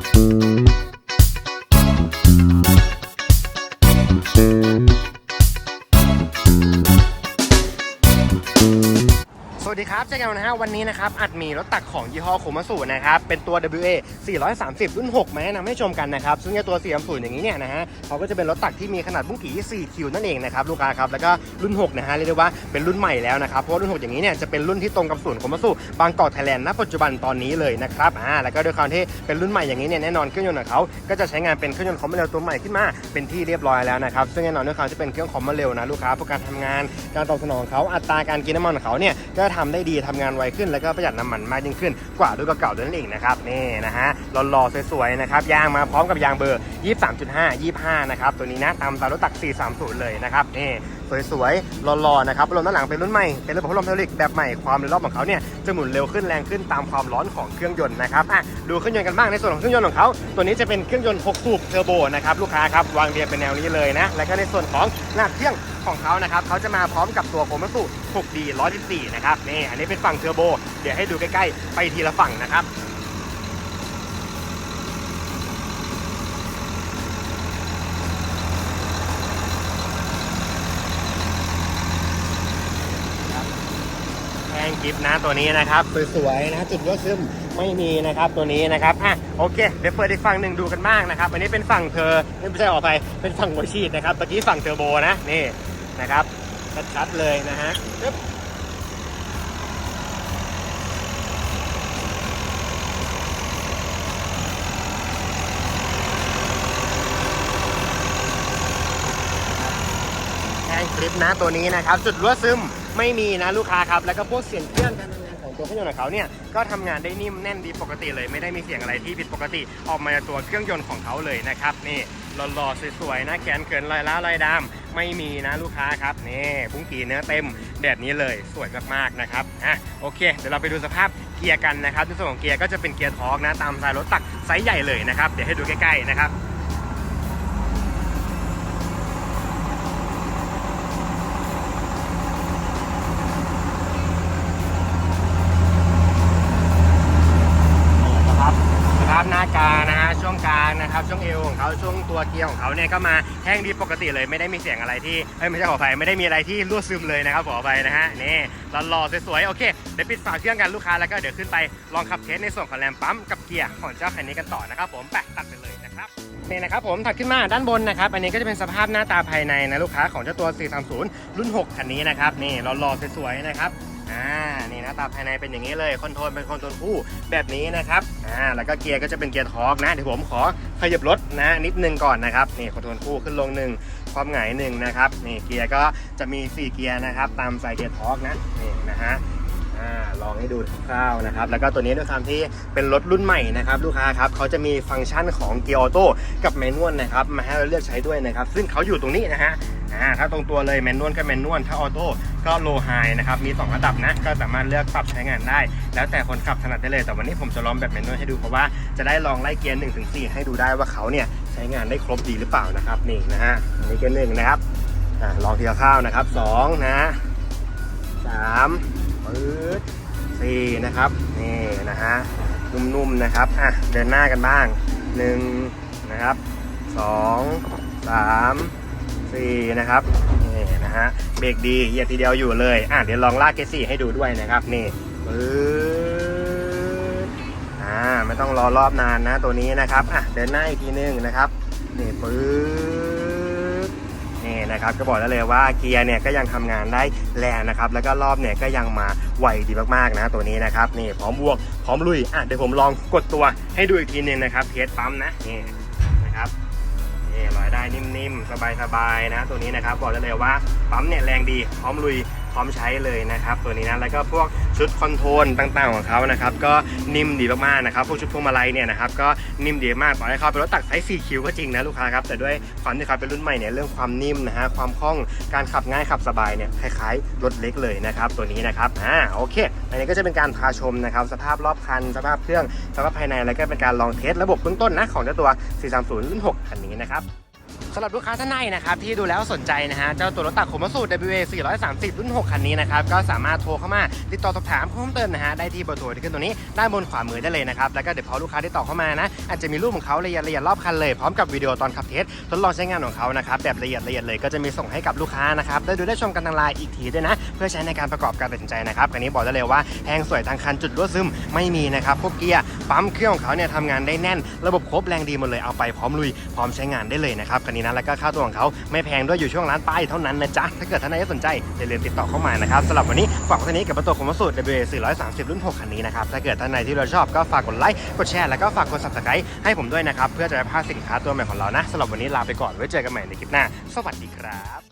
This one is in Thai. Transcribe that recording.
Mm-hmm. ครับเจอกันนะฮะวันนี้นะครับอัดมีรถตักของยี่ห้อโคมาสุนะครับเป็นตัว WA 430 รุ่น 6 มาแนะนำให้ชมกันนะครับ ซึ่งไอ้ตัว 430 อย่างนี้เนี่ยนะฮะเขาก็จะเป็นรถตักที่มีขนาดบุ้งกี่ 4 คิวนั่นเองนะครับลูกค้าครับแล้วก็รุ่น 6 นะฮะเรียกได้ว่าเป็นรุ่นใหม่แล้วนะครับเพราะรุ่น 6 อย่างนี้เนี่ยจะเป็นรุ่นที่ตรงกับศูนย์โคมาสุบางกอกไทยแลนด์ณปัจจุบันตอนนี้เลยนะครับอ่าแล้วก็ด้วยความที่เป็นรุ่นใหม่อย่างนี้เนี่ยแน่นอนเครื่องยนต์ของเขาก็จะใช้งานเป็นเครื่องยนต์คอมมาเร็วตัวใหม่ขึ้นมาเป็นที่เรียบร้อยแล้วนะครับซึ่งแน่นอนด้วยความที่เป็นเครื่องคอมมาเร็วนะลูกค้าเพราะการทำงานการตอบสนองของเขาอัตราการกินน้ำมันของเขาเนี่ยก็ทำได้ดีทำงานไวขึ้น แล้วก็ประหยัดน้ำมันมากยิ่งขึ้น กว่ารุ่นเก่าๆด้วยนั่นเองนะครับนี่นะฮะหล่อๆสวยๆนะครับยางมาพร้อมกับยางเบอร์ 23.5 25 นะครับตัวนี้นะตามตามรถตัก 430 เลยนะครับนี่ สวยๆหล่อๆนะครับพัดลมด้านหลังเป็นรุ่นใหม่เป็นระบบพัดลมไฮดรอลิกแบบใหม่ความเร็วรอบของเขาเนี่ยจะหมุนเร็วขึ้นแรงขึ้นตามความร้อนของเครื่องยนต์นะครับอะดูเครื่องยนต์กันบ้างในส่วนของเครื่องยนต์ของเขาตัวนี้จะเป็นเครื่องยนต์6สูบเทอร์โบนะครับลูกค้าครับวางเรียงเป็นแนวนี้เลยนะแล้วก็ในส่วนของหน้าเครื่องของเขานะครับเขาจะมาพร้อมกับตัวโคมัสุ 6D 114นะครับนี่อันนี้เป็นฝั่งเทอร์โบเดี๋ยวให้ดูใกล้ๆไปทีละฝั่งนะครับ แพงกิฟนะตัวนี้นะครับสวยๆนะจุดรั่วซึมไม่มีนะครับตัวนี้นะครับอะโอเคเดี๋ยวเปิดอีกฝั่งหนึ่งดูกันบ้างนะครับอันนี้เป็นฝั่งเธอไม่ใช่ออกไปเป็นฝั่งหัวฉีดนะครับตะกี้ฝั่งเทอร์โบนะนี่นะครับชัดๆเลยนะฮะแพงคลิปนะตัวนี้นะครับจุดรั่วซึม ไม่มีนะลูกค้าครับ แล้วก็พวกเสียงเครื่องการทำงานของตัวเครื่องยนต์ของเขาเนี่ยก็ทำงานได้นิ่มแน่นดีปกติเลย ไม่ได้มีเสียงอะไรที่ผิดปกติออกมาจากตัวเครื่องยนต์ของเขาเลยนะครับนี่หล่อๆสวยๆนะแขนเขินลายล้าลายดำไม่มีนะลูกค้าครับนี่บุ้งกีเนื้อเต็มแบบนี้เลยสวยมากๆนะครับอะโอเค เดี๋ยวเราไปดูสภาพเกียร์กันนะครับในส่วนของเกียร์ก็จะเป็นเกียร์ทอร์กนะตามสายรถตักไซส์ใหญ่เลยนะครับเดี๋ยวให้ดูใกล้ๆนะครับ สภาพหน้ากานะฮะช่วงกลางนะครับช่วงเอวของเขาช่วงตัวเกียร์ของเขาเนี่ยก็มาแห้งดีปกติเลยไม่ได้มีเสียงอะไรที่ไม่ใช่ขออภัยไม่ได้มีอะไรที่รั่วซึมเลยนะครับขออภัยนะฮะนี่หล่อๆสวยๆโอเคเดี๋ยวปิดฝาเครื่องกันลูกค้าแล้วก็เดี๋ยวขึ้นไปลองขับเทสในส่วนของแรมปั๊มกับเกียร์ของเจ้าคันนี้กันต่อนะครับผมไปตัดไปเลยนะครับนี่นะครับผมถัดขึ้นมาด้านบนนะครับอันนี้ก็จะเป็นสภาพหน้าตาภายในนะลูกค้าของเจ้าตัว 430 รุ่น 6 คันนี้นะครับนี่หล่อๆสวยๆนะครับ อ่านี่หน้าตาภายในเป็นอย่างนี้เลยคอนโทรลเป็นคอนโทรลคู่แบบนี้นะครับอ่าแล้วก็เกียร์ก็จะเป็นเกียร์ทอร์กนะเดี๋ยวผมขอขยับรถนะนิดนึงก่อนนะครับนี่คอนโทรลคู่ขึ้นลงหนึ่งความหงายหนึ่งนะครับนี่เกียร์ก็จะมี 4 เกียร์นะครับตามสายเกียร์ทอร์กนะนี่นะฮะลองให้ดูคร่าวๆนะครับ แล้วก็ตัวนี้ด้วยความที่เป็นรถรุ่นใหม่นะครับ ลูกค้าครับเขาจะมีฟังก์ชันของเกียร์ออโต้กับแมนนวลนะครับ มาให้เราเลือกใช้ด้วยนะครับ ซึ่งเขาอยู่ตรงนี้นะฮะ อ่าถ้าตรงตัวเลยแมนนวลก็แมนนวลถ้าออโต้ก็โลไฮนะครับมี 2 ระดับนะ ก็สามารถเลือกปรับใช้งานได้ แล้วแต่คนขับถนัดได้เลย แต่วันนี้ผมจะลองแบบแมนนวลให้ดูเพราะว่าจะได้ลองไล่เกียร์1ถึง4ให้ดูได้ว่าเขาเนี่ยใช้งานได้ครบดีหรือเปล่านะครับนี่นะฮะอันนี้เกียร์หนึ่งนะครับอ่าลองทีละข้าวนะครับสองนะสามปื๊ดสี่นะครับนี่นะฮะนุ่มๆนะครับอะเดินหน้ากันบ้างหนึ่งนะครับสองสาม สี่นะครับนี่นะฮะเบรกดีเหยียดทีเดียวอยู่เลยอะเดี๋ยวลองลากเกยร์สี่ให้ดูด้วยนะครับนี่ปื๊ดอ่าไม่ต้องรอรอบนานนะตัวนี้นะครับอะเดินหน้าอีกทีนึงนะครับนี่ปื๊ดนี่นะครับก็บอกได้เลยว่าเกียร์เนี่ยก็ยังทำงานได้แรงนะครับ แล้วก็รอบเนี่ยก็ยังมาไวดีมากๆนะตัวนี้นะครับนี่พร้อมบวกพร้อมลุยอะเดี๋ยวผมลองกดตัวให้ดูอีกทีหนึงนะครับเทสปั๊มนะนี่นะครับ ลอยได้นิ่มๆ สบายๆนะ ตัวนี้นะครับบอกได้เลยว่าปั๊มเนี่ยแรงดีพร้อมลุย พร้อมใช้เลยนะครับ ตัวนี้นะแล้วก็พวกชุดคอนโทรลต่างๆของเขานะครับก็นิ่มดีมากๆนะครับพวกชุดพวงมาลัยเนี่ยนะครับก็นิ่มดีมากต่อให้เขาเป็นรถตักไซส์4คิวก็จริงนะลูกค้าครับแต่ด้วยความที่เขาเป็นรุ่นใหม่เนี่ยเรื่องความนิ่มนะฮะความคล่องการขับง่ายขับสบายเนี่ยคล้ายๆรถเล็กเลยนะครับตัวนี้นะครับอ่าโอเค อันนี้ก็จะเป็นการพาชมนะครับสภาพรอบคัน สภาพเครื่องสภาพภายในแล้วก็เป็นการลองเทสระบบเบื้องต้นนะของเจ้าตัว 430รุ่น6คันนี้นะครับ สำหรับลูกค้าท่านใดนะครับที่ดูแล้วสนใจนะฮะเจ้าตัวรถตักขมสูตร WA 430 รุ่น 6 คันนี้นะครับก็สามารถโทรเข้ามาติดต่อสอบถามเพิ่มเติมนะฮะได้ที่เบอร์โทรที่ขึ้นตรงนี้ด้านบนขวามือได้เลยนะครับแล้วก็เดี๋ยวพอลูกค้าที่ต่อเข้ามานะอาจจะมีรูปของเขาละเอียดละเอียดรอบคันเลยพร้อมกับวิดีโอตอนขับเทสทดลองใช้งานของเขานะครับแบบละเอียดละเอียดเลยก็จะมีส่งให้กับลูกค้านะครับได้ดูได้ชมกันทางไลน์อีกทีด้วยนะ เพื่อใช้ในการประกอบการตัดสินใจนะครับคันนี้บอกได้เลยว่าแพงสวยทางคันจุดรั่วซึมไม่มีนะครับพวกเกียร์ปั๊มเครื่องของเขาเนี่ยทำงานได้แน่น ระบบครบแรงดีหมดเลยเอาไปพร้อมลุยพร้อมใช้งานได้เลยนะครับคันนี้นะแล้วก็ค่าตัวของเขาไม่แพงด้วยอยู่ช่วงร้านป้ายเท่านั้นนะจ๊ะถ้าเกิดท่านใดสนใจอย่าลืมติดต่อเข้ามานะครับสำหรับวันนี้ฝากไว้เท่านี้กับประตูคอมสูตร WA 430 รุ่น 6 คันนี้นะครับถ้าเกิดท่านใดที่เราชอบก็ฝากกดไลค์กดแชร์แล้วก็ฝากกด subscribe ให้ผมด้วยนะครับเพื่อจะได้พลาดสินค้าตัวใหม่ของเรานะสำหรับวันนี้ลาไปก่อนไว้เจอกันใหม่ในคลิปหน้า สวัสดีครับ